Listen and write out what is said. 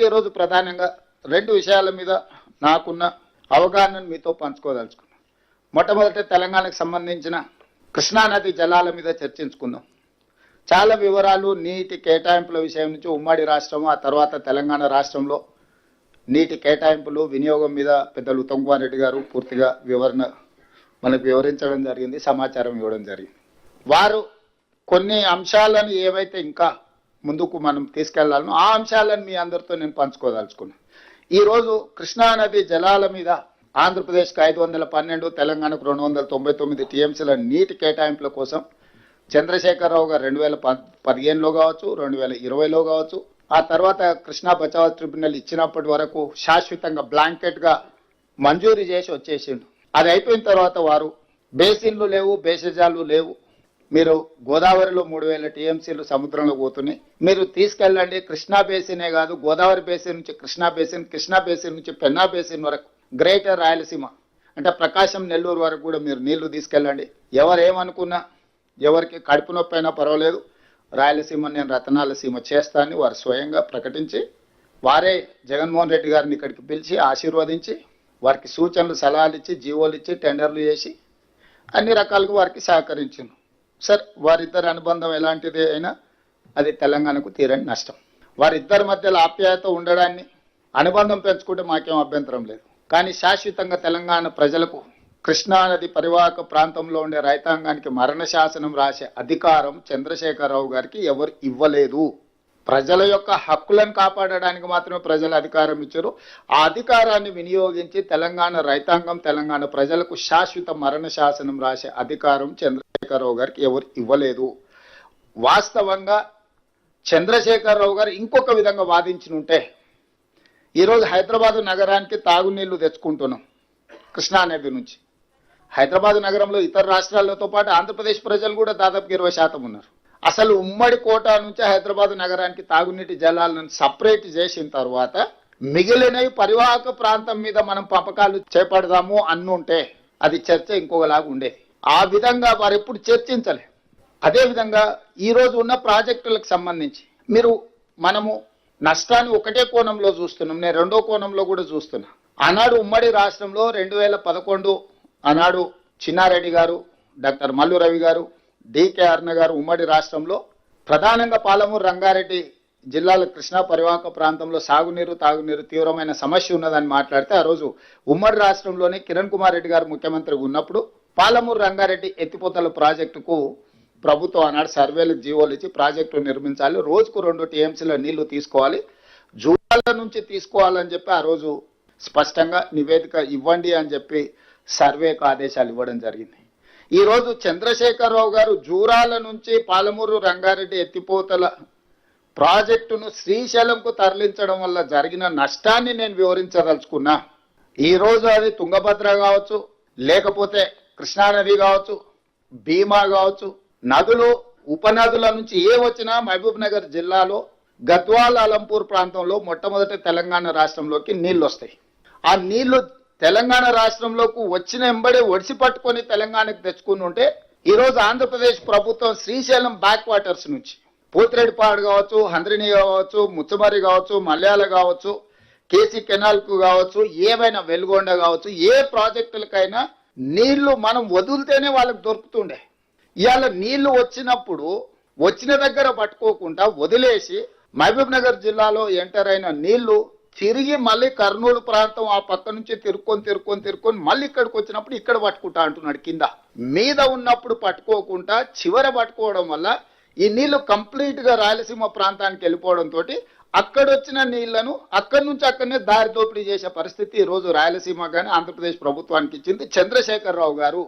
అయితే ఈరోజు ప్రధానంగా రెండు విషయాల మీద నాకున్న అవగాహనను మీతో పంచుకోదలుచుకున్నాను మొట్టమొదట తెలంగాణకు సంబంధించిన కృష్ణానది జలాల మీద చర్చించుకుందాం. చాలా వివరాలు నీటి కేటాయింపుల విషయం నుంచి ఉమ్మడి రాష్ట్రం ఆ తర్వాత తెలంగాణ రాష్ట్రంలో నీటి కేటాయింపులు వినియోగం మీద పెద్దలు ఉత్తమ్ కుమార్ రెడ్డి గారు పూర్తిగా వివరణ మనకు వివరించడం జరిగింది సమాచారం ఇవ్వడం జరిగింది. వారు కొన్ని అంశాలను ఏవైతే ఇంకా ముందుకు మనం తీసుకెళ్ళాలను. ఆ అంశాలను మీ అందరితో నేను పంచుకోదలుచుకున్నాను ఈరోజు కృష్ణానది జలాల మీద ఆంధ్రప్రదేశ్కి ఐదు వందల పన్నెండు తెలంగాణకు రెండు వందల తొంభై తొమ్మిది టీఎంసీల నీటి కేటాయింపుల కోసం చంద్రశేఖరరావు గారు రెండు వేల ప పదిహేనులో కావచ్చు రెండు వేల ఇరవైలో కావచ్చు ఆ తర్వాత కృష్ణా బచావ్ ట్రిబ్యునల్ ఇచ్చినప్పటి వరకు శాశ్వతంగా బ్లాంకెట్గా మంజూరు చేసి వచ్చేసిండు. అది అయిపోయిన తర్వాత వారు బేసిన్లు లేవు బేసిజాలు లేవు. మీరు గోదావరిలో మూడు వేల టీఎంసీలు సముద్రంలో పోతున్నాయి. మీరు తీసుకెళ్ళండి కృష్ణా బేసినే కాదు గోదావరి బేసిన్ నుంచి కృష్ణా బేసిన్ కృష్ణా బేసిన్ నుంచి పెన్నా బేసిన్ వరకు గ్రేటర్ రాయలసీమ అంటే ప్రకాశం నెల్లూరు వరకు కూడా మీరు నీళ్ళు తీసుకెళ్ళండి. ఎవరు ఏమనుకున్నా ఎవరికి కడుపు నొప్పి అయినా పర్వాలేదు. రాయలసీమ నేను రతనాల సీమ చేస్తానని వారు స్వయంగా ప్రకటించి వారే జగన్మోహన్ రెడ్డి గారిని ఇక్కడికి పిలిచి ఆశీర్వదించి వారికి సూచనలు సలహాలు ఇచ్చి జీవోలు ఇచ్చి టెండర్లు చేసి అన్ని రకాలుగా వారికి సహకరించాను. సార్ వారిద్దరి అనుబంధం ఎలాంటిది అయినా అది తెలంగాణకు తీరని నష్టం. వారిద్దరి మధ్యలో ఆప్యాయత ఉండడాన్ని అనుబంధం పెంచుకుంటే మాకేం అభ్యంతరం లేదు. కానీ శాశ్వతంగా తెలంగాణ ప్రజలకు కృష్ణానది పరివాహక ప్రాంతంలో ఉండే రైతాంగానికి మరణ శాసనం రాసే అధికారం చంద్రశేఖరరావు గారికి ఎవరు ఇవ్వలేదు. ప్రజల యొక్క హక్కులను కాపాడడానికి మాత్రమే ప్రజలు అధికారం ఇచ్చారు. ఆ అధికారాన్ని వినియోగించి తెలంగాణ రైతాంగం తెలంగాణ ప్రజలకు శాశ్వత మరణ శాసనం రాసే అధికారం చంద్రశేఖరరావు గారికి ఎవరు ఇవ్వలేదు. వాస్తవంగా చంద్రశేఖరరావు గారు ఇంకొక విధంగా వాదించినుంటే ఈరోజు హైదరాబాద్ నగరానికి తాగునీళ్ళు తెచ్చుకుంటున్నాం కృష్ణా నది నుంచి. హైదరాబాద్ నగరంలో ఇతర రాష్ట్రాలతో పాటు ఆంధ్రప్రదేశ్ ప్రజలు కూడా దాదాపు ఇరవై శాతం ఉన్నారు. అసలు ఉమ్మడి కోట నుంచి హైదరాబాద్ నగరానికి తాగునీటి జలాలను సపరేట్ చేసిన తర్వాత మిగిలినవి పరివాహక ప్రాంతం మీద మనం పంపకాలు చేపడదాము అన్నుంటే అది చర్చ ఇంకొకలాగా ఉండేది ఆ విధంగా వారు ఎప్పుడు చర్చించలే. అదే విధంగా ఈ రోజు ఉన్న ప్రాజెక్టులకు సంబంధించి మీరు మనము నష్టాన్ని ఒకటే కోణంలో చూస్తున్నాం. నేను రెండో కోణంలో కూడా చూస్తున్నా. ఆనాడు ఉమ్మడి రాష్ట్రంలో రెండు వేల పదకొండు ఆనాడు చిన్నారెడ్డి గారు డాక్టర్ మల్లు రవి గారు డికే అర్ణ గారు ఉమ్మడి రాష్ట్రంలో ప్రధానంగా పాలమూరు రంగారెడ్డి జిల్లాల కృష్ణా పరివాహక ప్రాంతంలో సాగునీరు తాగునీరు తీవ్రమైన సమస్య ఉన్నదని మాట్లాడితే ఆ రోజు ఉమ్మడి రాష్ట్రంలోనే కిరణ్ కుమార్ రెడ్డి గారు ముఖ్యమంత్రిగా ఉన్నప్పుడు పాలమూరు రంగారెడ్డి ఎత్తిపోతల ప్రాజెక్టుకు ప్రభుత్వం ఆనాడు సర్వేలకు జీవోలు ఇచ్చి ప్రాజెక్టు నిర్మించాలి. రోజుకు రెండు టీఎంసీల నీళ్ళు తీసుకోవాలి. జూలాల నుంచి తీసుకోవాలని చెప్పి ఆ రోజు స్పష్టంగా నివేదిక ఇవ్వండి అని చెప్పి సర్వేకు ఆదేశాలు ఇవ్వడం జరిగింది. ఈరోజు చంద్రశేఖరరావు గారు జూరాల నుంచి పాలమూరు రంగారెడ్డి ఎత్తిపోతల ప్రాజెక్టును శ్రీశైలంకు తరలించడం వల్ల జరిగిన నష్టాన్ని నేను వివరించదలుచుకున్నా. ఈరోజు అది తుంగభద్ర కావచ్చు లేకపోతే కృష్ణానది కావచ్చు భీమా కావచ్చు నదులు ఉపనదుల నుంచి ఏ వచ్చినా మహబూబ్ నగర్ జిల్లాలో గద్వాల్ అలంపూర్ ప్రాంతంలో మొట్టమొదటి తెలంగాణ రాష్ట్రంలోకి నీళ్ళు వస్తాయి ఆ నీళ్ళు తెలంగాణ రాష్ట్రంలోకి వచ్చిన ఎంబడే ఒడిసి పట్టుకొని తెలంగాణకు తెచ్చుకుని ఉంటే ఈ రోజు ఆంధ్రప్రదేశ్ ప్రభుత్వం శ్రీశైలం బ్యాక్ వాటర్స్ నుంచి పోతిరెడ్డిపాడు కావచ్చు హంద్రిని కావచ్చు ముచ్చమరి కావచ్చు మలయాళ కావచ్చు కేసీ కెనాల్కు కావచ్చు ఏమైనా వెలుగొండ కావచ్చు ఏ ప్రాజెక్టులకైనా నీళ్ళు మనం వదిలితేనే వాళ్ళకి దొరుకుతుండే. ఇవాళ నీళ్ళు వచ్చినప్పుడు వచ్చిన దగ్గర పట్టుకోకుండా వదిలేసి మహబూబ్ నగర్ జిల్లాలో ఎంటర్ అయిన నీళ్ళు తిరిగి మళ్ళీ కర్నూలు ప్రాంతం ఆ పక్క నుంచి తిరుక్కొని తిరుక్కొని తిరుక్కొని మళ్ళీ ఇక్కడికి వచ్చినప్పుడు ఇక్కడ పట్టుకుంటా అంటున్నాడు కింద. మీద ఉన్నప్పుడు పట్టుకోకుండా చివర పట్టుకోవడం వల్ల ఈ నీళ్ళు కంప్లీట్గా రాయలసీమ ప్రాంతానికి వెళ్ళిపోవడంతో అక్కడ వచ్చిన నీళ్ళను అక్కడి నుంచి అక్కడనే దారి దోపిడీ చేసే పరిస్థితి ఈ రోజు రాయలసీమ కానీ ఆంధ్రప్రదేశ్ ప్రభుత్వానికి ఇచ్చింది చంద్రశేఖరరావు గారు.